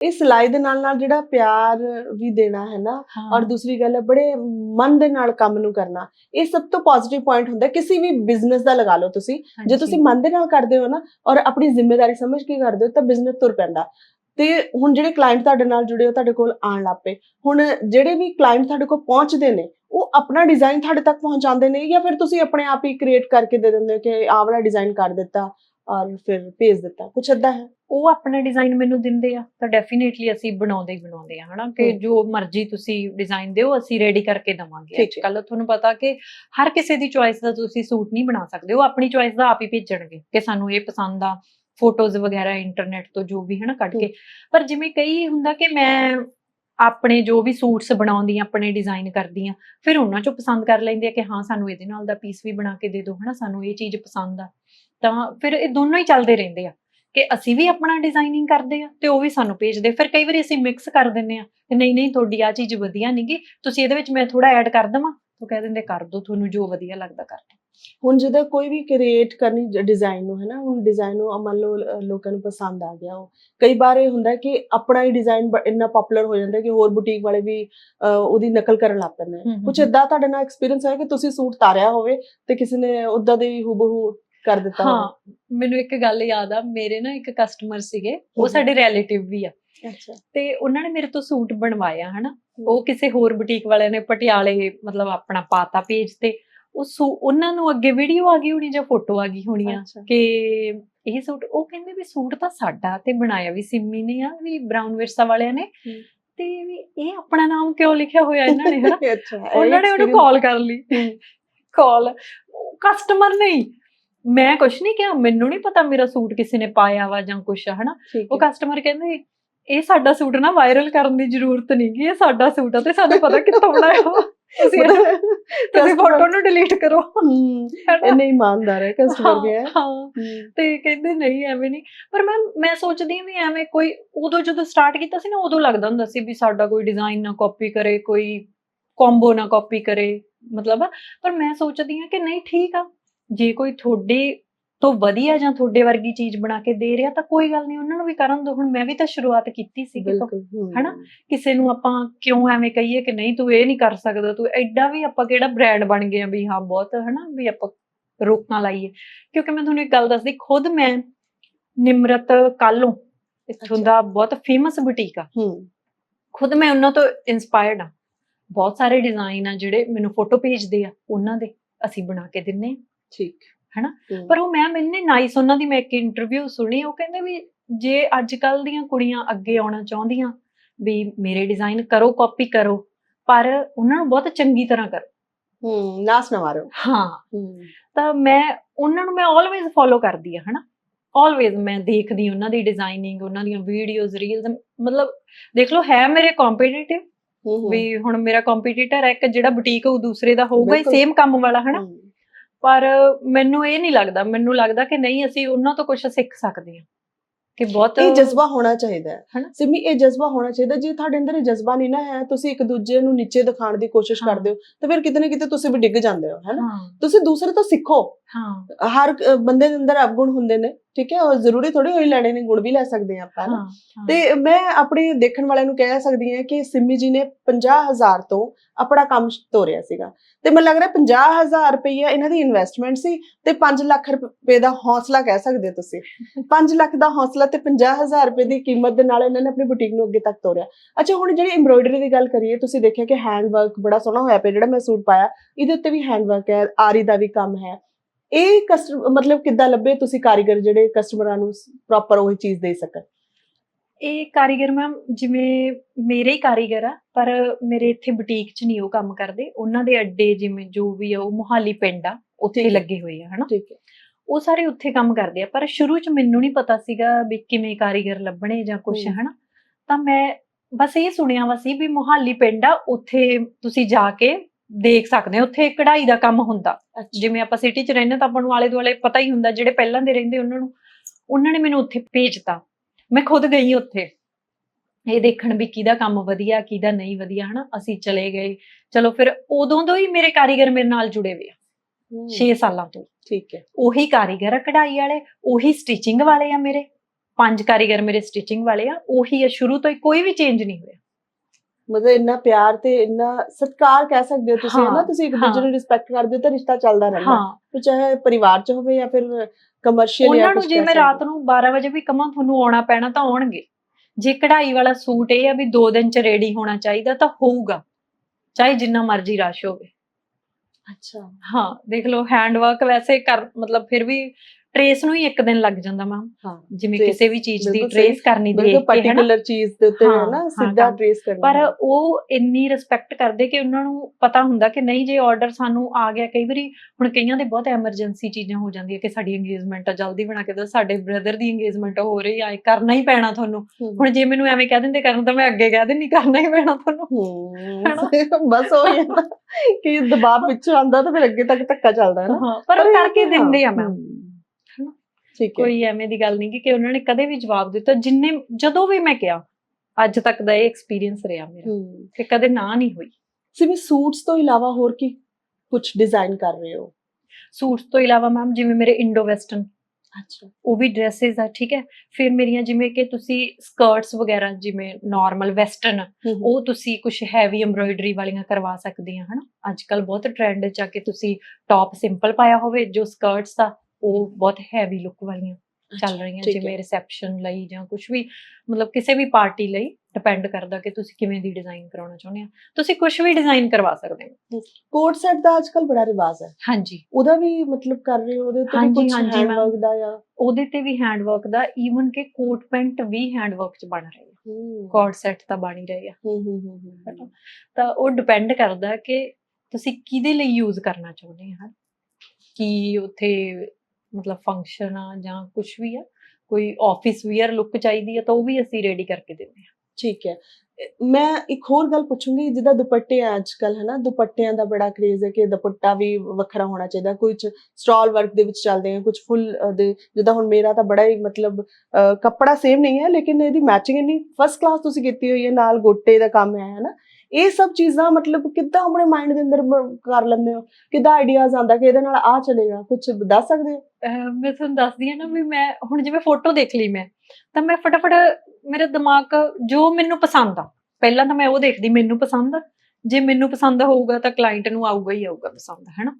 ਇਹ ਸਿਲਾਈ ਦੇ ਨਾਲ ਨਾਲ ਜਿਹੜਾ ਪਿਆਰ ਵੀ ਦੇਣਾ ਹੈ ਨਾ ਔਰ ਦੂਸਰੀ ਗੱਲ ਹੈ ਬੜੇ ਮਨ ਦੇ ਨਾਲ ਕੰਮ ਨੂੰ ਕਰਨਾ ਇਹ ਸਭ ਤੋਂ ਪੋਜ਼ਿਟਿਵ ਪੁਆਇੰਟ ਹੁੰਦਾ ਕਿਸੇ ਵੀ ਬਿਜ਼ਨਸ ਦਾ ਲਗਾ ਲਓ ਤੁਸੀਂ ਜੇ ਤੁਸੀਂ ਮਨ ਦੇ ਨਾਲ ਕਰਦੇ ਹੋ ਨਾ ਔਰ ਆਪਣੀ ਜ਼ਿੰਮੇਵਾਰੀ ਸਮਝ ਕੇ ਕਰਦੇ ਹੋ ਤਾਂ ਬਿਜ਼ਨਸ ਤੁਰ ਪੈਂਦਾ। ਤੇ ਹੁਣ ਜਿਹੜੇ ਕਲਾਇੰਟ ਤੁਹਾਡੇ ਨਾਲ ਜੁੜੇ ਹੋ ਤੁਹਾਡੇ ਕੋਲ ਆਉਣ ਲੱਪੇ ਹੁਣ ਜਿਹੜੇ ਵੀ ਕਲਾਇੰਟ ਤੁਹਾਡੇ ਕੋਲ ਪਹੁੰਚਦੇ ਨੇ ਉਹ ਆਪਣਾ ਡਿਜ਼ਾਈਨ ਤੁਹਾਡੇ ਤੱਕ ਪਹੁੰਚਾਉਂਦੇ ਨੇ ਜਾਂ ਫਿਰ ਤੁਸੀਂ ਆਪਣੇ ਆਪ ਹੀ ਕ੍ਰੀਏਟ ਕਰਕੇ ਦੇ ਦਿੰਦੇ ਹੋ ਕਿ ਆਹ ਵਾਲਾ ਡਿਜ਼ਾਈਨ ਕਰ ਦਿੱਤਾ ਔਰ ਫਿਰ ਭੇਜ ਦਿੱਤਾ। ਕੁਛ ਏਦਾਂ ਹੈ? ਉਹ ਆਪਣਾ ਡਿਜ਼ਾਈਨ ਮੈਨੂੰ ਦਿੰਦੇ ਆ ਤਾਂ ਡੈਫੀਨੇਟਲੀ ਅਸੀਂ ਬਣਾਉਂਦੇ ਹੀ ਬਣਾਉਂਦੇ ਆ ਹਨਾ? ਕਿ। ਜੋ ਮਰਜ਼ੀ ਤੁਸੀਂ ਡਿਜ਼ਾਈਨ ਦਿਓ ਅਸੀਂ ਰੈਡੀ ਕਰਕੇ ਦਵਾਂਗੇ। ਅੱਜ। ਕੱਲ ਤੁਹਾਨੂੰ ਪਤਾ ਕਿ ਹਰ ਕਿਸੇ ਦੀ ਚੁਆਇਸ ਦਾ ਤੁਸੀਂ ਸੂਟ ਨਹੀਂ ਬਣਾ ਸਕਦੇ ਉਹ ਆਪਣੀ ਚੁਆਇਸ ਦਾ ਆਪ ਹੀ ਭੇਜਣਗੇ ਕਿ ਸਾਨੂੰ ਇਹ ਪਸੰਦ ਆ ਫੋਟੋਜ਼ ਵਗੈਰਾ ਇੰਟਰਨੈਟ ਤੋਂ ਜੋ ਵੀ ਹਨਾ ਕੱਢ ਕੇ। ਪਰ ਜਿਵੇਂ ਕਈ ਹੁੰਦਾ ਕਿ ਮੈਂ ਆਪਣੇ ਜੋ ਵੀ ਸੂਟਸ ਬਣਾਉਂਦੀ ਆ ਆਪਣੇ ਡਿਜ਼ਾਈਨ ਕਰਦੀ ਆ ਫਿਰ ਉਹਨਾਂ ਚੋਂ ਪਸੰਦ ਕਰ ਲੈਂਦੇ ਆ ਕਿ ਹਾਂ ਸਾਨੂੰ ਇਹਦੇ ਨਾਲ ਦਾ ਪੀਸ ਵੀ ਬਣਾ ਕੇ ਦੇ ਦਿਓ ਹਨਾ? ਸਾਨੂੰ ਇਹ ਚੀਜ਼ ਪਸੰਦ ਆ। ਤਾਂ ਫਿਰ ਇਹ ਦੋਨੋਂ ਹੀ ਚੱਲਦੇ ਰਹਿੰਦੇ ਆ। ਕਿ ਅਸੀਂ ਵੀ ਆਪਣਾ ਡਿਜ਼ਾਈਨਿੰਗ ਕਰਦੇ ਆ ਤੇ ਉਹ ਵੀ ਸਾਨੂੰ ਭੇਜਦੇ। ਫਿਰ ਕਈ ਵਾਰੀ ਅਸੀਂ ਮਿਕਸ ਕਰ ਦਿੰਨੇ ਆ ਕਿ ਨਹੀਂ ਨਹੀਂ ਤੁਹਾਡੀ ਆ ਚੀਜ਼ ਵਧੀਆ ਨਹੀਂਗੀ ਤੁਸੀਂ ਇਹਦੇ ਵਿੱਚ ਮੈਂ ਥੋੜਾ ਐਡ ਕਰ ਦਵਾਂ ਉਹ ਕਹਿ ਦਿੰਦੇ ਕਰ ਦੋ ਤੁਹਾਨੂੰ ਜੋ ਵਧੀਆ ਲੱਗਦਾ ਕਰ ਦਿਓ ਹੁਣ ਜਦੋਂ ਕੋਈ ਵੀ ਕ੍ਰੀਏਟ ਕਰਨੀ ਡਿਜ਼ਾਈਨ ਨੂੰ ਹੈ ਨਾ ਹੁਣ ਡਿਜ਼ਾਈਨ ਨੂੰ ਮੰਨ ਲਓ ਲੋਕਾਂ ਨੂੰ ਪਸੰਦ ਆ ਗਿਆ ਉਹ। ਕਈ ਵਾਰ ਇਹ ਹੁੰਦਾ ਕਿ ਆਪਣਾ ਹੀ ਡਿਜ਼ਾਈਨ ਇੰਨਾ ਪਪੂਲਰ ਹੋ ਜਾਂਦਾ ਕਿ ਹੋਰ ਬੁਟੀਕ ਵਾਲੇ ਵੀ ਉਹਦੀ ਨਕਲ ਕਰਨ ਲੱਗ ਪੈਂਦੇ ਨੇ ਕੁਝ। ਏਦਾਂ ਤੁਹਾਡੇ ਨਾਲ ਐਕਸਪੀਰੀਅੰਸ ਹੈ ਕਿ ਤੁਸੀਂ ਸੂਟ ਤਾਰਿਆ ਹੋਵੇ ਤੇ ਕਿਸੇ ਨੇ ਉਦਾਂ ਦੇ ਹੀ ਹੂਬਹੂ ਕਰ ਦਿੱਤਾ ਹਾਂ ਮੈਨੂੰ ਇੱਕ ਗੱਲ ਯਾਦ ਆ ਮੇਰੇ ਨਾ ਇੱਕ ਕਸਟਮਰ ਸੀਗੇ ਉਹ। ਸਾਡੇ ਰਿਲੇਟਿਵ ਵੀ ਆ। ਅੱਛਾ। ਤੇ ਉਹਨਾਂ ਨੇ ਮੇਰੇ ਤੋਂ ਸੂਟ ਬਣਵਾਇਆ ਹਨਾ। ਉਹ ਕਿਸੇ ਹੋਰ ਬੁਟੀਕ ਵਾਲਿਆਂ ਨੇ ਪਟਿਆਲੇ ਮਤਲਬ ਆਪਣਾ ਪਾਤਾ ਪੇਜ ਤੇ। ਉਹ ਉਹਨਾਂ ਨੂੰ ਅੱਗੇ ਵੀਡੀਓ ਆ ਗਈ ਹੋਣੀ ਜਾਂ ਫੋਟੋ ਆ ਗਈ ਹੋਣੀ ਆ ਕਿ ਇਹ ਸੂਟ ਉਹ ਕਹਿੰਦੇ ਵੀ ਸੂਟ ਤਾਂ ਸਾਡਾ ਤੇ ਬਣਾਇਆ ਵੀ ਸਿੰਮੀ ਨੇ ਆ ਵੀ ਬ੍ਰਾਊਨ ਵਿਰਸਾ ਵਾਲਿਆਂ ਨੇ। ਤੇ ਵੀ ਇਹ ਆਪਣਾ ਨਾਮ ਕਿਉਂ ਲਿਖਿਆ ਹੋਇਆ ਇਹਨਾਂ ਨੇ ਹਨਾ? ਉਹਨਾਂ ਨੇ ਉਹਨੂੰ ਕਾਲ ਕਰ ਲਈ। ਕਾਲ ਕਸਟਮਰ ਨਹੀਂ ਮੈਂ ਕੁਛ ਨਹੀਂ ਕਿਹਾ ਮੈਨੂੰ ਨਹੀਂ ਪਤਾ ਮੇਰਾ ਸੂਟ ਕਿਸੇ ਨੇ ਪਾਇਆ ਵਾ ਜਾਂ ਕੁਛ ਆ, ਹਨਾ? ਉਹ। ਕਸਟਮਰ ਕਹਿੰਦੇ ਇਹ ਸਾਡਾ ਸੂਟ ਨਾ ਵਾਇਰਲ ਕਰਨ ਦੀ ਜ਼ਰੂਰਤ ਨਹੀਂ ਗੀ ਇਹ ਸਾਡਾ ਸੂਟ ਆ ਤੇ ਸਾਨੂੰ ਪਤਾ ਕਿੱਥੋਂ ਬਣਾਇਆ ਵਾ ਤੁਸੀਂ ਫੋਟੋ ਨੂੰ ਡਿਲੀਟ ਕਰੋ। ਹੈਨਾ? ਇੰਨੇ ਇਮਾਨਦਾਰ ਹੈ ਕਸਟਮਰ ਵੀ ਹੈ। ਤੇ ਕਹਿੰਦੇ ਨਹੀਂ ਐਵੇਂ ਨਹੀਂ ਪਰ ਮੈਂ ਮੈਂ ਸੋਚਦੀ ਹਾਂ ਵੀ ਐਵੇਂ ਕੋਈ ਉਦੋਂ ਜਦੋਂ ਸਟਾਰਟ ਕੀਤਾ ਸੀ ਨਾ ਉਦੋਂ ਲੱਗਦਾ ਹੁੰਦਾ ਸੀ ਵੀ ਸਾਡਾ ਕੋਈ ਡਿਜ਼ਾਈਨ ਨਾ ਕਾਪੀ ਕਰੇ ਕੋਈ ਕੰਬੋ ਨਾ ਕਾਪੀ ਕਰੇ ਮਤਲਬ ਪਰ ਮੈਂ ਸੋਚਦੀ ਹਾਂ ਕਿ ਨਹੀਂ ਠੀਕ ਆ। ਜੇ ਕੋਈ ਤੁਹਾਡੇ ਤੋਂ ਵਧੀਆ ਜਾਂ ਤੁਹਾਡੇ ਵਰਗੀ ਚੀਜ਼ ਬਣਾ ਕੇ ਦੇ ਰਿਹਾ ਤਾਂ ਕੋਈ ਗੱਲ ਨਹੀਂ ਉਹਨਾਂ ਨੂੰ ਵੀ ਕਰਨ ਦੋ ਹੁਣ ਮੈਂ ਵੀ ਤਾਂ ਸ਼ੁਰੂਆਤ ਕੀਤੀ ਸੀ ਕਿਤੋਂ ਹਨਾ? ਕਿਸੇ ਨੂੰ ਆਪਾਂ ਕਿਉਂ ਐਵੇਂ ਕਹੀਏ ਕਿ ਨਹੀਂ ਤੂੰ ਇਹ ਨਹੀਂ ਕਰ ਸਕਦਾ ਤੂੰ ਐਡਾ ਵੀ ਆਪਾਂ ਕਿਹੜਾ ਬ੍ਰਾਂਡ ਬਣ ਗਏ ਆ ਵੀ ਹਾਂ ਬਹੁਤ ਹਨਾ? ਵੀ ਆਪਾਂ ਰੋਕਾਂ ਲਾਈਏ ਕਿਉਂਕਿ ਮੈਂ ਤੁਹਾਨੂੰ ਇੱਕ ਗੱਲ ਦੱਸਦੀ ਖੁਦ ਮੈਂ ਨਿਮਰਤ ਕਾਲੋਂ ਇੱਥੋਂ। ਦਾ ਬਹੁਤ ਫੇਮਸ ਬੁਟੀਕ ਆ। ਖੁਦ ਮੈਂ ਉਹਨਾਂ ਤੋਂ ਇਨਸਪਾਇਰਡ ਆ। ਬਹੁਤ ਸਾਰੇ ਡਿਜ਼ਾਈਨ ਆ ਜਿਹੜੇ ਮੈਨੂੰ ਫੋਟੋ ਭੇਜਦੇ ਆ ਉਹਨਾਂ ਦੇ ਅਸੀਂ ਬਣਾ ਕੇ ਦਿੰਨੇ ਆ। ਠੀਕ। ਹਨਾ? ਪਰ ਉਹ ਮੈਮ ਇੰਨੇ ਨਾਈਸ ਉਹਨਾਂ ਦੀ ਮੈਂ ਇੱਕ ਇੰਟਰਵਿਊ ਸੁਣੀ ਉਹ ਕਹਿੰਦੇ ਵੀ ਜੇ ਅੱਜ ਕੱਲ ਦੀਆਂ ਕੁੜੀਆਂ ਅੱਗੇ ਆਉਣਾ ਚਾਹੁੰਦੀਆਂ ਵੀ ਮੇਰੇ ਡਿਜ਼ਾਈਨ ਕਰੋ ਕਾਪੀ ਕਰੋ ਪਰ ਉਹਨਾਂ ਨੂੰ ਬਹੁਤ ਚੰਗੀ ਤਰ੍ਹਾਂ ਕਰੋ। ਹਮ ਨਾਸ ਨਾ ਮਾਰੋ। ਹਾਂ। ਤਾਂ ਮੈਂ ਉਹਨਾਂ ਨੂੰ ਮੈਂ ਆਲਵੇਜ਼ ਫੋਲੋ ਕਰਦੀ ਆ ਹਨਾ? ਆਲਵੇਜ਼ ਮੈਂ ਦੇਖਦੀ ਉਹਨਾਂ ਦੀ ਡਿਜ਼ਾਈਨਿੰਗ ਉਹਨਾਂ ਦੀਆਂ ਵੀਡੀਓਜ਼ ਰੀਲਸ ਮਤਲਬ ਦੇਖ ਲਓ ਹੈ ਮੇਰੇ ਕੰਪੀਟੀਟਿਵ ਵੀ ਹੁਣ ਮੇਰਾ ਕੰਪੀਟੀਟਰ ਹੈ ਇੱਕ ਜਿਹੜਾ ਬੁਟੀਕ ਉਹ ਦੂਸਰੇ ਦਾ ਹੋਊਗਾ ਹੀ। ਸੇਮ ਕੰਮ ਵਾਲਾ ਹਨਾ? ਪਰ ਮੈਨੂੰ ਇਹ ਨਹੀਂ ਲੱਗਦਾ ਮੈਨੂੰ ਲੱਗਦਾ ਕਿ ਨਹੀਂ ਅਸੀਂ ਉਹਨਾਂ ਤੋਂ ਕੁਝ ਸਿੱਖ ਸਕਦੇ ਹਾਂ। ਕਿ ਬਹੁਤ ਇਹ ਜਜ਼ਬਾ ਹੋਣਾ ਚਾਹੀਦਾ ਹੈ। ਹਨਾ? ਸਿਮੀ ਇਹ ਜਜ਼ਬਾ ਹੋਣਾ ਚਾਹੀਦਾ ਜੇ ਤੁਹਾਡੇ ਅੰਦਰ ਇਹ ਜਜ਼ਬਾ ਨਹੀਂ ਨਾ ਹੈ ਤੁਸੀਂ ਇੱਕ ਦੂਜੇ ਨੂੰ ਨੀਚੇ ਦਿਖਾਉਣ ਦੀ ਕੋਸ਼ਿਸ਼। ਕਰਦੇ ਹੋ ਤਾਂ ਫਿਰ ਕਿਤੇ ਨਾ ਕਿਤੇ ਤੁਸੀਂ ਵੀ ਡਿੱਗ ਜਾਂਦੇ ਹੋ ਹੈਨਾ? ਤੁਸੀਂ ਦੂਸਰੇ ਤੋਂ ਸਿੱਖੋ। ਹਾਂ। ਹਰ ਬੰਦੇ ਦੇ ਅੰਦਰ ਅਵਗੁਣ ਹੁੰਦੇ ਨੇ ਠੀਕ ਹੈ? ਉਹ ਜ਼ਰੂਰੀ ਥੋੜੀ ਹੋਈ ਲੈਣੇ ਨੇ ਗੁਣ ਵੀ ਲੈ ਸਕਦੇ ਹਾਂ ਆਪਾਂ। ਤੇ ਮੈਂ ਆਪਣੇ ਦੇਖਣ ਵਾਲਿਆਂ ਨੂੰ ਕਹਿ ਸਕਦੀ ਹਾਂ ਕਿ ਸਿੰਮੀ ਜੀ ਨੇ 50000 ਤੋਂ ਆਪਣਾ ਕੰਮ ਤੋਰਿਆ ਸੀਗਾ। ਤੇ ਮੈਨੂੰ ਲੱਗ ਰਿਹਾ 50000 ਰੁਪਈਆ ਇਹਨਾਂ ਦੀ ਇਨਵੈਸਟਮੈਂਟ ਸੀ ਤੇ 5 ਲੱਖ ਰੁਪਏ ਦਾ ਹੌਸਲਾ ਕਹਿ ਸਕਦੇ ਹੋ ਤੁਸੀਂ। 5 ਲੱਖ ਦਾ ਹੌਸਲਾ ਤੇ 50000 ਰੁਪਏ ਦੀ ਕੀਮਤ ਦੇ ਨਾਲ ਇਹਨਾਂ ਨੇ ਆਪਣੀ ਬੁਟੀਕ ਨੂੰ ਅੱਗੇ ਤੱਕ ਤੋਰਿਆ। ਅੱਛਾ ਹੁਣ ਜਿਹੜੀ ਐਮਬ੍ਰੋਇਡਰੀ ਦੀ ਗੱਲ ਕਰੀਏ ਤੁਸੀਂ ਦੇਖਿਆ ਕਿ ਹੈਂਡ ਵਰਕ ਬੜਾ ਸੋਹਣਾ ਹੋਇਆ ਪਿਆ ਜਿਹੜਾ ਮੈਂ ਸੂਟ ਪਾਇਆ ਇਹਦੇ ਉੱਤੇ ਵੀ ਹੈਂਡ ਵਰਕ ਹੈ ਆਰੀ ਦਾ ਵੀ ਕੰਮ ਹੈ। ਇਹ ਕਸਟ ਮਤਲਬ ਕਿੱਦਾਂ ਲੱਭੇ ਤੁਸੀਂ ਕਾਰੀਗਰ ਜਿਹੜੇ ਕਸਟਮਰਾਂ ਨੂੰ ਪ੍ਰੋਪਰ ਉਹੀ ਚੀਜ਼ ਦੇ ਸਕਣ? ਇਹ ਕਾਰੀਗਰ ਮੈਮ ਜਿਵੇਂ ਮੇਰੇ ਹੀ ਕਾਰੀਗਰ ਆ ਪਰ ਮੇਰੇ ਇੱਥੇ ਬੁਟੀਕ 'ਚ ਨਹੀਂ ਉਹ ਕੰਮ ਕਰਦੇ। ਉਹਨਾਂ ਦੇ ਅੱਡੇ ਜਿਵੇਂ ਜੋ ਵੀ ਆ ਉਹ ਮੁਹਾਲੀ ਪਿੰਡ ਆ ਉੱਥੇ। ਲੱਗੇ ਹੋਏ ਆ ਹਨਾ? ਠੀਕ ਹੈ। ਉਹ ਸਾਰੇ ਉੱਥੇ ਕੰਮ ਕਰਦੇ ਆ ਪਰ ਸ਼ੁਰੂ 'ਚ ਮੈਨੂੰ ਨਹੀਂ ਪਤਾ ਸੀਗਾ ਵੀ ਕਿਵੇਂ ਕਾਰੀਗਰ ਲੱਭਣੇ ਜਾਂ ਕੁਝ। ਹਨਾ? ਤਾਂ ਮੈਂ ਬਸ ਇਹ ਸੁਣਿਆ ਵਾ ਸੀ ਵੀ ਮੁਹਾਲੀ ਪਿੰਡ ਆ ਉੱਥੇ ਤੁਸੀਂ ਜਾ ਕੇ ਦੇਖ ਸਕਦੇ ਹੋ ਉੱਥੇ ਕਢਾਈ ਦਾ ਕੰਮ ਹੁੰਦਾ। ਜਿਵੇਂ ਆਪਾਂ ਸਿਟੀ 'ਚ ਰਹਿੰਦੇ ਤਾਂ ਆਪਾਂ ਨੂੰ ਆਲੇ ਦੁਆਲੇ ਪਤਾ ਹੀ ਹੁੰਦਾ ਜਿਹੜੇ ਪਹਿਲਾਂ ਦੇ ਰਹਿੰਦੇ ਉਹਨਾਂ ਨੂੰ ਉਹਨਾਂ ਨੇ ਮੈਨੂੰ ਉੱਥੇ ਭੇਜਤਾ। ਮੈਂ ਖੁਦ ਗਈ ਉੱਥੇ। ਇਹ ਦੇਖਣ ਵੀ ਕਿਹਦਾ ਕੰਮ ਵਧੀਆ ਕਿਹਦਾ ਨਹੀਂ ਵਧੀਆ ਹਨਾ? ਅਸੀਂ ਚਲੇ ਗਏ। ਚਲੋ ਫਿਰ ਉਦੋਂ ਤੋਂ ਹੀ ਮੇਰੇ ਕਾਰੀਗਰ ਮੇਰੇ ਨਾਲ ਜੁੜੇ ਹੋਏ ਆ। ਹਮ, 6 ਸਾਲਾਂ ਤੋਂ। ਠੀਕ ਹੈ। ਉਹੀ ਕਾਰੀਗਰ ਆ ਕਢਾਈ ਵਾਲੇ ਉਹੀ ਸਟਿਚਿੰਗ ਵਾਲੇ ਆ ਮੇਰੇ। ਪੰਜ ਕਾਰੀਗਰ ਮੇਰੇ ਸਟਿਚਿੰਗ ਵਾਲੇ ਆ। ਉਹੀ ਆ ਸ਼ੁਰੂ ਤੋਂ ਹੀ ਕੋਈ ਵੀ ਚੇਂਜ ਨਹੀਂ ਹੋਇਆ। ਮਤਲਬ ਇੰਨਾ ਪਿਆਰ ਤੇ ਇੰਨਾ ਸਤਿਕਾਰ ਕਹਿ ਸਕਦੇ ਹੋ ਤੁਸੀਂ ਹਾਂ, ਨਾ ਤੁਸੀਂ ਇੱਕ। ਦੂਜੇ ਨੂੰ ਰਿਸਪੈਕਟ ਕਰਦੇ ਹੋ ਤਾਂ ਰਿਸ਼ਤਾ ਚੱਲਦਾ ਰਹਿੰਦਾ। ਫਿਰ ਚਾਹੇ ਪਰਿਵਾਰ ਚ ਹੋਵੇ ਜਾਂ ਫਿਰ ਕਮਰਸ਼ੀਅਲ ਜਾਂ ਉਹਨਾਂ ਨੂੰ ਜੇ ਮੈਂ ਰਾਤ ਨੂੰ 12 ਵਜੇ ਵੀ ਕਮਾਂ ਤੁਹਾਨੂੰ ਆਉਣਾ ਪੈਣਾ ਤਾਂ ਆਉਣਗੇ। ਜੇ ਕਢਾਈ ਵਾਲਾ ਸੂਟ ਇਹ ਆ ਵੀ 2 ਦਿਨ ਚ ਰੈਡੀ ਹੋਣਾ ਚਾਹੀਦਾ ਤਾਂ ਹੋਊਗਾ ਚਾਹੇ ਜਿੰਨਾ ਮਰਜ਼ੀ ਰਸ਼ ਹੋਵੇ। ਅੱਛਾ। ਹਾਂ ਦੇਖ ਲਓ ਹੈਂਡ ਵਰਕ ਵੈਸੇ ਕਰ ਮਤਲਬ ਫਿਰ ਵੀ ਟਰੇਸ ਨੂੰ ਹੀ ਇੱਕ ਦਿਨ ਲੱਗ ਜਾਂਦਾ ਮੈਮ ਹਾਂ ਜਿਵੇਂ ਕਿਸੇ ਵੀ ਚੀਜ਼ ਦੀ। ਟਰੇਸ ਕਰਨੀ ਦੇਖ ਬਿਲਕੁਲ ਕੇ ਹੈ ਨਾ ਪਾਰਟਿਕੂਲਰ ਚੀਜ਼ ਦੇ ਉੱਤੇ ਨਾ ਸਿੱਧਾ। ਟ੍ਰੇਸ ਕਰਨਾ ਪਰ। ਉਹ ਇੰਨੀ ਰਿਸਪੈਕਟ ਕਰਦੇ ਕਿ ਉਹਨਾਂ ਨੂੰ ਪਤਾ ਹੁੰਦਾ ਕਿ ਨਹੀਂ ਜੇ ਆਰਡਰ ਸਾਨੂੰ ਆ ਗਿਆ ਕਈ ਵਾਰੀ ਹੁਣ ਕਈਆਂ ਦੇ ਬਹੁਤ ਐਮਰਜੈਂਸੀ ਚੀਜ਼ਾਂ ਹੋ ਜਾਂਦੀਆਂ ਕਿ ਸਾਡੀ ਇੰਗੇਜਮੈਂਟ ਆ ਜਲਦੀ ਬਣਾ ਕੇ ਦਿਓ ਸਾਡੇ ਬ੍ਰਦਰ ਦੀ ਇੰਗੇਜਮੈਂਟ ਹੋ ਰਹੀ ਆ ਇਹ ਕਰਨਾ ਹੀ ਪੈਣਾ ਤੁਹਾਨੂੰ। ਹੁਣ ਜੇ ਮੈਨੂੰ ਐਵੇਂ ਕਹਿ ਦਿੰਦੇ ਕਰਨ ਤਾਂ ਮੈਂ ਅੱਗੇ ਕਹਿ ਦਿੰਦੀ ਕਰਨਾ ਹੀ ਪੈਣਾ ਤੁਹਾਨੂੰ ਹੂੰ ਬਸ ਹੀ ਨਾ ਕਿ ਦਬਾਅ ਪਿੱਛੋਂ ਆਉਂਦਾ ਤਾਂ ਫਿਰ ਅੱਗੇ ਤੱਕ ਧੱਕਾ ਚੱਲਦਾ ਹੈ ਨਾ ਪਰ ਉਹ ਕਰਕੇ ਦਿੰਦੇ ਆ ਮੈਮ? ਠੀਕ ਹੈ। ਕੋਈ ਐਵੇਂ ਦੀ ਗੱਲ ਨਹੀਂ ਕਿ ਉਹਨਾਂ ਨੇ ਕਦੇ ਵੀ ਜਵਾਬ ਦਿੱਤਾ। ਜਿੰਨੇ ਜਦੋਂ ਵੀ ਮੈਂ ਕਿਹਾ ਅੱਜ ਤੱਕ ਦਾ ਇਹ ਐਕਸਪੀਰੀਅੰਸ ਰਿਹਾ ਮੇਰਾ। ਕਿ ਕਦੇ ਨਾ ਨਹੀਂ ਹੋਈ। ਸਿਮੀ ਸੂਟਸ ਤੋਂ ਇਲਾਵਾ ਹੋਰ ਕੀ ਕੁਝ ਡਿਜ਼ਾਈਨ ਕਰ ਰਹੇ ਹੋ? ਸੂਟਸ ਤੋਂ ਇਲਾਵਾ ਮੈਮ ਜਿਵੇਂ ਮੇਰੇ ਇੰਡੋ ਵੈਸਟਰਨ ਅੱਛਾ। ਉਹ ਵੀ ਡਰੈਸਸ ਆ ਠੀਕ ਹੈ। ਫਿਰ ਮੇਰੀਆਂ ਜਿਵੇਂ ਕਿ ਤੁਸੀਂ ਸਕਰਟਸ ਵਗੈਰਾ ਜਿਵੇਂ ਨਾਰਮਲ ਵੈਸਟਰਨ ਉਹ ਤੁਸੀਂ ਕੁਝ ਹੈਵੀ ਐਮਬ੍ਰੋਇਡਰੀ ਵਾਲੀਆਂ ਕਰਵਾ ਸਕਦੇ ਆ ਹਨਾ? ਅੱਜ ਕੱਲ ਬਹੁਤ ਟ੍ਰੈਂਡ ਚ ਆ ਕਿ ਤੁਸੀਂ ਟੌਪ ਸਿੰਪਲ ਪਾਇਆ ਹੋਵੇ ਜੋ ਸਕਰਟਸ ਆ ਉਹ ਬਹੁਤ ਹੈਵੀ ਲੁੱਕ ਵਾਲੀਆਂ ਚੱਲ ਰਹੀਆਂ ਹੈ। ਜਿਵੇਂ ਰਿਸੈਪਸ਼ਨ ਲਈ ਜਾਂ ਕੁਝ ਵੀ ਮਤਲਬ ਕਿਸੇ ਵੀ ਪਾਰਟੀ ਲਈ ਡਿਪੈਂਡ ਕਰਦਾ ਕਿ ਤੁਸੀਂ ਕਿਵੇਂ ਦੀ ਡਿਜ਼ਾਈਨ ਕਰਾਉਣਾ ਚਾਹੁੰਦੇ ਆ ਤੁਸੀਂ ਕੁਝ ਵੀ ਡਿਜ਼ਾਈਨ ਕਰਵਾ ਸਕਦੇ ਹੋ। ਕੋਟ ਸੈਟ ਦਾ ਅੱਜਕੱਲ ਬੜਾ ਰਿਵਾਜ ਹੈ। ਹਾਂਜੀ। ਉਹਦਾ ਵੀ ਮਤਲਬ ਕਰ ਰਹੇ ਹੋ ਉਹਦੇ ਹਾਂਜੀ, ਕੁਝ ਹੈਂਡ। ਵਰਕ ਦਾ ਜਾਂ ਉਹਦੇ ਤੇ ਵੀ ਹੈਂਡ ਵਰਕ ਦਾ ਈਵਨ ਕਿ ਕੋਟ ਪੈਂਟ ਵੀ ਹੈਂਡ ਵਰਕ ਚ ਬਣ ਰਹੇ ਹੂੰ। ਕੋਡ ਸੈਟ ਤਾਂ ਬਣ ਹੀ ਰਹੇ ਆ। ਹੂੰ ਹੂੰ ਹੂੰ। ਹੂੰ ਤਾਂ ਉਹ ਡਿਪੈਂਡ ਕਰਦਾ ਕਿ ਤੁਸੀਂ ਕਿਹਦੇ ਲਈ ਯੂਜ਼ ਕਰਨਾ ਚਾਹੁੰਦੇ ਆ ਕਿ ਉੱਥੇ ਮਤਲਬ ਫੰਕਸ਼ਨ ਆ ਜਾਂ ਕੁਝ ਵੀ ਆ ਕੋਈ ਆਫਿਸ ਵੀਅਰ ਲੁੱਕ ਚਾਹੀਦੀ ਆ ਤਾਂ ਉਹ ਵੀ ਅਸੀਂ ਰੈਡੀ ਕਰਕੇ ਦਿੰਦੇ ਆ ਠੀਕ ਹੈ। ਮੈਂ ਇੱਕ ਹੋਰ ਗੱਲ ਪੁੱਛੂੰਗੀ ਜਿੱਦਾਂ ਦੁਪੱਟੇ ਆ ਅੱਜਕੱਲ ਹੈ ਦੁਪੱਟਿਆਂ ਦਾ ਬੜਾ ਕ੍ਰੇਜ਼ ਹੈ ਕਿ ਦੁਪੱਟਾ ਵੀ ਵੱਖਰਾ ਹੋਣਾ ਚਾਹੀਦਾ ਕੁਝ ਸਟਾਲ ਵਰਕ ਦੇ ਵਿੱਚ ਚੱਲਦੇ ਆ ਕੁਝ ਫੁੱਲ ਦੇ ਜਿੱਦਾਂ ਹੁਣ ਮੇਰਾ ਤਾਂ ਬੜਾ ਹੀ ਮਤਲਬ ਅਹ, ਕੱਪੜਾ ਸੇਮ ਨਹੀਂ ਹੈ ਲੇਕਿਨ ਇਹਦੀ ਮੈਚਿੰਗ ਇੰਨੀ ਫਸਟ ਕਲਾਸ ਤੁਸੀਂ ਕੀਤੀ ਹੋਈ ਹੈ ਨਾਲ ਗੋਟੇ ਦਾ ਕੰਮ ਹੈ ਹੈ ਇਹ ਸਭ ਚੀਜ਼ਾਂ ਮਤਲਬ ਕਿੱਦਾਂ ਆਪਣੇ ਮਾਈਂਡ ਦੇ ਅੰਦਰ ਕਰ ਲੈਂਦੇ ਹੋ? ਕਿੱਦਾਂ ਆਈਡੀਆਜ਼ ਆਉਂਦਾ ਕਿ ਇਹਦੇ ਨਾਲ ਆ ਚੱਲੇਗਾ? ਕੁਝ ਦੱਸ ਸਕਦੇ ਹੋ? ਮੈਂ ਤੁਹਾਨੂੰ ਦੱਸਦੀ ਆ ਨਾ ਵੀ ਮੈਂ ਹੁਣ ਜਿਵੇਂ ਫੋਟੋ ਦੇਖ ਲਈ ਮੈਂ, ਤਾਂ ਮੈਂ ਫਟਾਫਟ ਮੇਰੇ ਦਿਮਾਗ ਜੋ ਮੈਨੂੰ ਪਸੰਦ ਆ, ਪਹਿਲਾਂ ਤਾਂ ਮੈਂ ਉਹ ਦੇਖਦੀ, ਮੈਨੂੰ ਪਸੰਦ ਆ। ਜੇ ਮੈਨੂੰ ਪਸੰਦ ਹੋਊਗਾ ਤਾਂ ਕਲਾਇੰਟ ਨੂੰ ਆਊਗਾ ਹੀ ਆਊਗਾ ਪਸੰਦ, ਹੈਨਾ?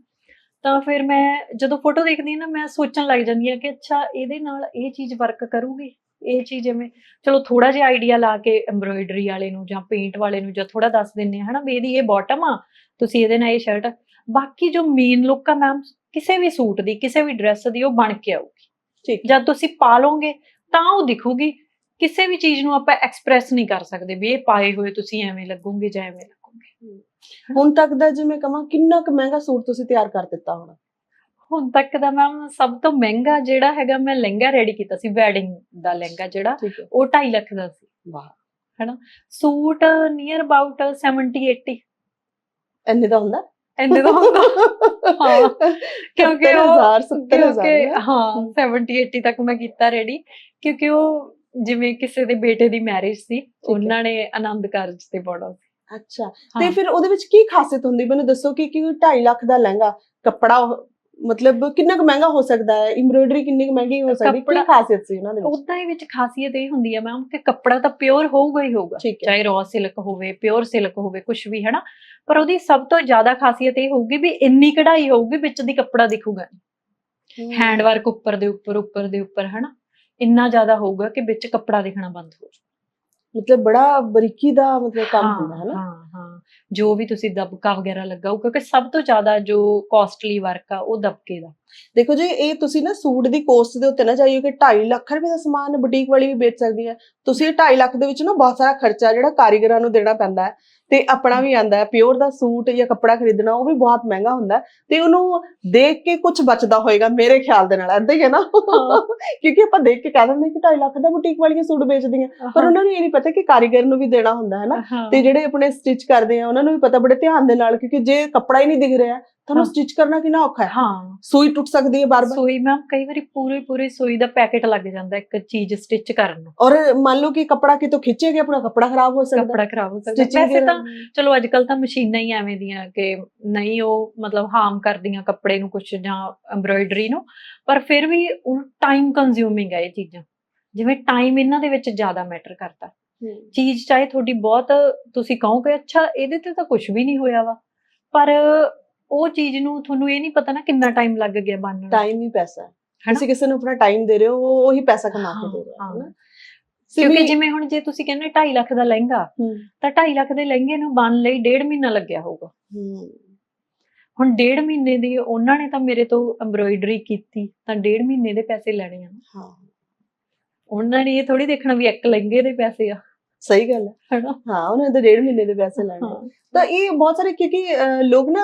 ਤਾਂ ਫਿਰ ਮੈਂ ਜਦੋਂ ਫੋਟੋ ਦੇਖਦੀ ਹਾਂ ਨਾ, ਮੈਂ ਸੋਚਣ ਲੱਗ ਜਾਂਦੀ ਆ ਕਿ ਅੱਛਾ, ਇਹਦੇ ਨਾਲ ਇਹ ਚੀਜ਼ ਵਰਕ ਕਰੂਗੀ। ਇਹ ਚੀਜ਼ ਜਿਵੇਂ ਚਲੋ ਥੋੜਾ ਜਿਹਾ ਆਈਡੀਆ ਲਾ ਕੇ ਐਮਬ੍ਰੋਇਡਰੀ ਵਾਲੇ ਨੂੰ ਜਾਂ ਪੇਂਟ ਵਾਲੇ ਨੂੰ ਜਾਂ ਥੋੜਾ ਦੱਸ ਦਿੰਨੇ ਆ ਹਨਾ ਵੀ ਇਹਦੀ ਇਹ ਬਾਟਮ ਆ ਤੁਸੀਂ ਇਹਦੇ ਨਾਲ ਇਹ ਸ਼ਰਟ ਬਾਕੀ ਜੋ ਮੇਨ ਲੁੱਕ ਆ ਮੈਮ ਕਿਸੇ ਵੀ ਸੂਟ ਦੀ ਕਿਸੇ ਵੀ ਡਰੈਸ ਦੀ ਉਹ ਬਣ ਕੇ ਆਊਗੀ। ਠੀਕ। ਜਦ ਤੁਸੀਂ ਪਾ ਲਓਗੇ ਤਾਂ ਉਹ ਦਿਖੂਗੀ। ਕਿਸੇ ਵੀ ਚੀਜ਼ ਨੂੰ ਆਪਾਂ ਐਕਸਪ੍ਰੈਸ ਨਹੀਂ ਕਰ ਸਕਦੇ ਵੀ ਇਹ ਪਾਏ ਹੋਏ ਤੁਸੀਂ ਐਵੇਂ ਲੱਗੋਗੇ ਜਾਂ ਐਵੇਂ ਲੱਗੋਗੇ। ਹੁਣ ਤੱਕ ਦਾ ਜੇ ਮੈਂ ਕਹਾਂ ਕਿੰਨਾ ਕੁ ਮਹਿੰਗਾ ਸੂਟ ਤੁਸੀਂ ਤਿਆਰ ਕਰ ਦਿੱਤਾ ਹੋਣਾ? ਹੁਣ ਤੱਕ ਦਾ ਮੈਮ ਸਭ ਤੋਂ ਮਹਿੰਗਾ ਜਿਹੜਾ ਹੈਗਾ ਮੈਂ ਲਹਿੰਗਾ ਰੈਡੀ ਕੀਤਾ ਸੀ ਵੈਡਿੰਗ ਦਾ ਲਹਿੰਗਾ ਜਿਹੜਾ ਉਹ 2.5 ਲੱਖ ਦਾ ਸੀ। ਵਾਹ। ਸੂਟ ਨੀਅਰ ਅਬਾਊਟ 70 80 ਇੰਨੇ ਦਾ ਹੁੰਦਾ? ਇੰਨੇ ਦਾ ਹੁੰਦਾ। ਹਾਂ, ਕਿਉਂਕਿ ਉਹ 70000 ਕਿਉਂਕਿ 70000 ਹਾਂ ਹਮ। 70 80 ਤੱਕ ਮੈਂ ਕੀਤਾ ਰੈਡੀ ਕਿਉਂਕਿ ਉਹ ਜਿਵੇਂ ਕਿਸੇ ਦੇ ਬੇਟੇ ਦੀ ਮੈਰਿਜ ਸੀ ਉਹਨਾਂ ਨੇ ਆਨੰਦ ਕਾਰਜ ਤੇ ਪਾਉਣਾ ਸੀ। ਅੱਛਾ। ਤੇ। ਫਿਰ ਉਹਦੇ ਵਿੱਚ ਕੀ ਖਾਸੀਅਤ ਹੁੰਦੀ? ਮੈਨੂੰ ਦੱਸੋ ਕਿ ਕਿ 2.5 ਲੱਖ ਦਾ ਲਹਿੰਗਾ ਕੱਪੜਾ ਮਤਲਬ ਕਿੰਨਾ ਕੁ ਮਹਿੰਗਾ ਹੋ ਸਕਦਾ ਹੈ? ਐਮਬ੍ਰੋਇਡਰੀ ਕਿੰਨੀ ਕੁ ਮਹਿੰਗੀ ਹੋ ਸਕਦੀ? ਕੀ ਕੱਪੜਾ- ਖਾਸੀਅਤ ਸੀ ਉਹਨਾਂ ਦੇ ਵਿੱਚ? ਉਦਾਂ ਹੀ ਵਿੱਚ ਖਾਸੀਅਤ ਇਹ ਹੁੰਦੀ ਹੈ ਮੈਮ ਕਿ ਕੱਪੜਾ ਤਾਂ ਪਿਓਰ ਹੋਊਗਾ ਹੀ ਹੋਊਗਾ। ਠੀਕ ਹੈ। ਚਾਹੇ ਰॉ ਸਿਲਕ ਹੋਵੇ ਪਿਓਰ ਸਿਲਕ ਹੋਵੇ ਕੁਝ ਵੀ ਹੈ ਨਾ ਪਰ ਉਹਦੀ ਸਭ ਤੋਂ ਜ਼ਿਆਦਾ ਖਾਸੀਅਤ ਇਹ ਹੋਊਗੀ ਵੀ ਇੰਨੀ ਕਢਾਈ ਹੋਊਗੀ ਵਿੱਚ ਦੀ ਕੱਪੜਾ ਦਿਖੂਗਾ। ਹੈਂਡ ਵਰਕ ਉੱਪਰ ਦੇ ਉੱਪਰ ਉੱਪਰ ਦੇ ਉੱਪਰ ਹੈ ਨਾ ਇੰਨਾ ਜ਼ਿਆਦਾ ਹੋਊਗਾ ਕਿ ਵਿੱਚ ਕੱਪੜਾ ਦਿਖਣਾ ਬੰਦ ਹੋ ਮਤਲਬ ਬੜਾ ਬਰੀਕੀ ਦਾ ਮਤਲਬ ਕੰਮ ਹੁੰਦਾ ਹੈ ਨਾ ਹਾਂ। ਜੋ ਵੀ ਤੁਸੀਂ ਦਬਕਾ ਵਗੈਰਾ ਲਗਾਓ ਕਿਉਂਕਿ ਸਭ ਤੋਂ ਜ਼ਿਆਦਾ ਜੋ ਕਾਸਟਲੀ ਵਰਕ ਆ, ਉਹ ਦਬਕੇ ਦਾ। ਦੇਖੋ ਜੀ, ਇਹ ਤੁਸੀਂ ਨਾ ਸੂਟ ਦੀ ਕੋਸਟ ਦੇ ਉੱਤੇ ਨਾ ਜਾਈਓ ਕਿ 2.5 ਲੱਖ ਰੁਪਏ ਦਾ ਸਮਾਨ ਬੁਟੀਕ ਵਾਲੀ ਵੀ ਵੇਚ ਸਕਦੀ ਹੈ। ਤੁਸੀਂ ਇਹ 2.5 ਲੱਖ ਦੇ ਵਿੱਚ ਨਾ ਬਹੁਤ ਸਾਰਾ ਖਰਚਾ ਜਿਹੜਾ ਕਾਰੀਗਰਾਂ ਨੂੰ ਦੇਣਾ ਪੈਂਦਾ ਹੈ। ਤੇ ਆਪਣਾ ਵੀ ਆਂਦਾ ਹੈ। ਪਿਓਰ ਦਾ ਸੂਟ ਜਾਂ ਕੱਪੜਾ ਖਰੀਦਣਾ ਉਹ ਵੀ ਬਹੁਤ ਮਹਿੰਗਾ ਹੁੰਦਾ ਤੇ ਉਹਨੂੰ ਦੇਖ ਕੇ ਕੁਝ ਬਚਦਾ ਹੋਏਗਾ ਮੇਰੇ ਖਿਆਲ ਦੇ ਨਾਲ ਏਦਾਂ ਹੀ ਹੈ ਨਾ? ਕਿਉਂਕਿ ਆਪਾਂ ਦੇਖ ਕੇ ਕਹਿ ਦਿੰਦੇ ਕਿ 2.5 ਲੱਖ ਦਾ ਬੁਟੀਕ ਵਾਲੀਆਂ ਸੂਟ ਵੇਚਦੀਆਂ ਪਰ ਉਹਨਾਂ ਨੂੰ ਇਹ ਨਹੀਂ ਪਤਾ ਕਿ ਕਾਰੀਗਰ ਨੂੰ ਵੀ ਦੇਣਾ ਹੁੰਦਾ ਹੈ ਨਾ। ਤੇ ਜਿਹੜੇ ਆਪਣੇ ਸਟਿਚ ਕਰਦੇ ਆ ਉਹਨਾਂ ਨੂੰ ਵੀ ਪਤਾ ਬੜੇ ਧਿਆਨ ਦੇ ਨਾਲ ਕਿਉਂਕਿ ਜੇ ਕੱਪੜਾ ਹੀ ਨਹੀਂ ਦਿਖ ਰਿਹਾ ਤੁਹਾਨੂੰ ਹਾਂ। ਸਟਿਚ ਕਰਨਾ ਕਿੰਨਾ ਔਖਾ ਹੈ? ਹਾਂ। ਸੂਈ ਟੁੱਟ ਸਕਦੀ ਹੈ ਬਾਰ-ਬਾਰ? ਸੂਈ ਮੈਮ ਕਈ ਵਾਰੀ ਪੂਰੀ ਪੂਰੀ ਸੂਈ ਦਾ ਪੈਕੇਟ ਲੱਗ ਜਾਂਦਾ ਇੱਕ ਚੀਜ਼ ਸਟਿਚ ਕਰਨ ਨੂੰ। ਔਰ ਮੰਨ ਲਓ ਕਿ ਕੱਪੜਾ ਕਿਤੋਂ ਖਿੱਚੇ ਗਿਆ ਆਪਣਾ ਕੱਪੜਾ ਖਰਾਬ ਹੋ ਸਕਦਾ। ਕੱਪੜਾ ਖਰਾਬ ਹੋ ਸਕਦਾ। Stitching ਵੈਸੇ ਤਾਂ। ਚਲੋ ਅੱਜ ਕੱਲ ਤਾਂ ਮਸ਼ੀਨਾਂ ਹੀ ਐਵੇਂ ਦੀਆਂ ਕਿ ਨਹੀਂ ਉਹ ਮਤਲਬ ਹਾਰਮ ਕਰਦੀਆਂ ਕੱਪੜੇ ਨੂੰ ਕੁਝ ਜਾਂ ਐਮਬ੍ਰੋਇਡਰੀ ਨੂੰ ਪਰ ਫਿਰ ਵੀ ਉਹ ਟਾਈਮ ਕੰਜ਼ਿਊਮਿੰਗ ਹੈ ਇਹ ਚੀਜ਼ਾਂ। ਜਿਵੇਂ ਟਾਈਮ ਇਹਨਾਂ ਦੇ ਵਿੱਚ ਜ਼ਿਆਦਾ ਮੈਟਰ ਕਰਦਾ। ਚੀਜ਼ ਚਾਹੇ ਤੁਹਾਡੀ ਬਹੁਤ ਤੁਸੀਂ ਕਹੋ ਕਿ ਅੱਛਾ ਇਹਦੇ ਤੇ ਤਾਂ ਕੁਝ ਵੀ ਨਹੀਂ ਹੋਇਆ ਵਾ। ਪਰ ਉਹ ਚੀਜ਼ ਨੂੰ ਤੁਹਾਨੂੰ ਇਹ ਨਹੀਂ ਪਤਾ ਨਾ ਕਿੰਨਾ ਟਾਈਮ ਲੱਗ ਗਿਆ ਬਣਨ ਨੂੰ। ਟਾਈਮ ਹੀ ਪੈਸਾ ਹੈ? ਤੁਸੀਂ ਕਿਸੇ ਨੂੰ ਆਪਣਾ ਟਾਈਮ ਦੇ ਰਹੇ ਹੋ ਉਹ ਉਹੀ ਪੈਸਾ ਕਮਾ ਕੇ ਦੇ ਰਿਹਾ ਹਾਂ, ਨਾ ਕਿਉਂਕਿ ਜਿਵੇਂ ਹੁਣ ਜੇ ਤੁਸੀਂ ਕਹਿੰਦੇ 2.5 ਲੱਖ ਦਾ ਲਹਿੰਗਾ ਤਾਂ 2.5 ਲੱਖ ਦੇ ਲਹਿੰਗੇ ਨੂੰ ਬਣ ਲਈ ਡੇਢ ਮਹੀਨਾ ਲੱਗਿਆ ਹੋਊਗਾ। ਹੁਣ ਡੇਢ ਮਹੀਨੇ ਦੀ ਉਹਨਾਂ ਨੇ ਤਾਂ ਮੇਰੇ ਤੋਂ ਐਮਬ੍ਰੋਇਡਰੀ ਕੀਤੀ ਤਾਂ ਡੇਢ ਮਹੀਨੇ ਦੇ ਪੈਸੇ ਲੈਣੇ ਆ। ਹਾਂ। ਉਹਨਾਂ ਨੇ ਇਹ ਥੋੜੀ ਦੇਖਣਾ ਵੀ ਇੱਕ ਲਹਿੰਗੇ ਦੇ ਪੈਸੇ ਆ। ਸਹੀ ਗੱਲ ਹੈ। ਹਨਾ? ਹਾਂ ਉਹਨਾਂ ਤਾਂ ਡੇਢ ਮਹੀਨੇ ਦੇ ਪੈਸੇ ਲੈਣੇ। ਤਾਂ ਇਹ ਬਹੁਤ ਸਾਰੇ ਕਿਉਂਕਿ ਲੋਕ ਨਾ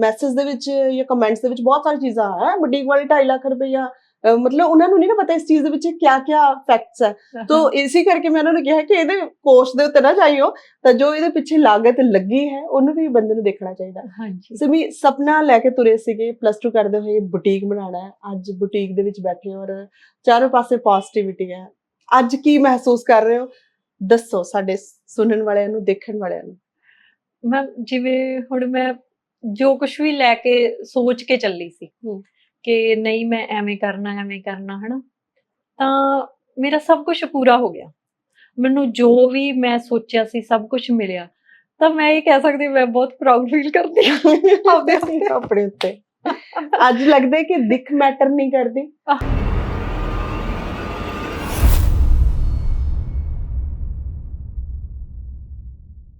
ਮੈਸੇਜ ਦੇ ਵਿੱਚ ਜਾਂ ਕਮੈਂਟਸ ਦੇ ਵਿੱਚ ਬਹੁਤ ਸਾਰੀ ਚੀਜ਼ਾਂ ਆ ਬੁਟੀਕ ਵਾਲੀ 2.5 ਲੱਖ ਰੁਪਈਆ ਅਹ, ਮਤਲਬ ਉਹਨਾਂ ਨੂੰ ਨਹੀਂ ਨਾ ਪਤਾ ਇਸ ਚੀਜ਼ ਦੇ ਵਿੱਚ ਕਿਆ ਕਿਆ ਫੈਕਟਸ ਹੈ। ਤੋ ਇਸੇ ਕਰਕੇ ਮੈਂ ਉਹਨਾਂ ਨੂੰ ਕਿਹਾ ਕਿ ਇਹਦੇ ਕੋਸਟ ਦੇ ਉੱਤੇ ਨਾ ਜਾਈਓ ਤਾਂ ਜੋ ਇਹਦੇ ਪਿੱਛੇ ਲਾਗਤ ਲੱਗੀ ਹੈ ਉਹਨੂੰ ਵੀ ਬੰਦੇ ਨੂੰ ਦੇਖਣਾ ਚਾਹੀਦਾ। ਹਾਂਜੀ। ਸਿਮੀ ਸੁਪਨਾ ਲੈ ਕੇ ਤੁਰੇ ਸੀਗੇ ਪਲੱਸ 2 ਕਰਦੇ ਹੋਏ ਬੁਟੀਕ ਬਣਾਉਣਾ ਹੈ। ਅੱਜ ਬੁਟੀਕ ਦੇ ਵਿੱਚ ਬੈਠੇ ਔਰ ਚਾਰੋਂ ਪਾਸੇ ਪੋਜ਼ਿਟਿਵਿਟੀ ਹੈ। ਅੱਜ ਕੀ ਮਹਿਸੂਸ ਕਰ ਰਹੇ ਹੋ? ਦੱਸੋ ਸਾਡੇ ਸੁਣਨ ਵਾਲਿਆਂ ਨੂੰ ਦੇਖਣ ਵਾਲਿਆਂ ਨੂੰ। ਮੈਂ ਜਿਵੇਂ ਹੁਣ ਮੈਂ ਜੋ ਕੁਝ ਵੀ ਲੈ ਕੇ ਸੋਚ ਕੇ ਚੱਲੀ ਸੀ। ਕਿ ਨਹੀਂ ਮੈਂ ਐਵੇਂ ਕਰਨਾ ਐਵੇਂ ਕਰਨਾ ਹਨਾ ਤਾਂ ਮੇਰਾ ਸਭ ਕੁਝ ਪੂਰਾ ਹੋ ਗਿਆ। ਮੈਨੂੰ ਜੋ ਵੀ ਮੈਂ ਸੋਚਿਆ ਸੀ ਸਭ ਕੁਝ ਮਿਲਿਆ। ਤਾਂ ਮੈਂ ਇਹ ਕਹਿ ਸਕਦੀ ਮੈਂ ਬਹੁਤ ਪ੍ਰਾਊਡ ਫੀਲ ਕਰਦੀ ਹਾਂ। ਆਪਣੇ ਉੱਤੇ। ਅੱਜ ਲੱਗਦਾ ਕਿ ਦਿੱਖ ਮੈਟਰ ਨਹੀਂ ਕਰਦੀ।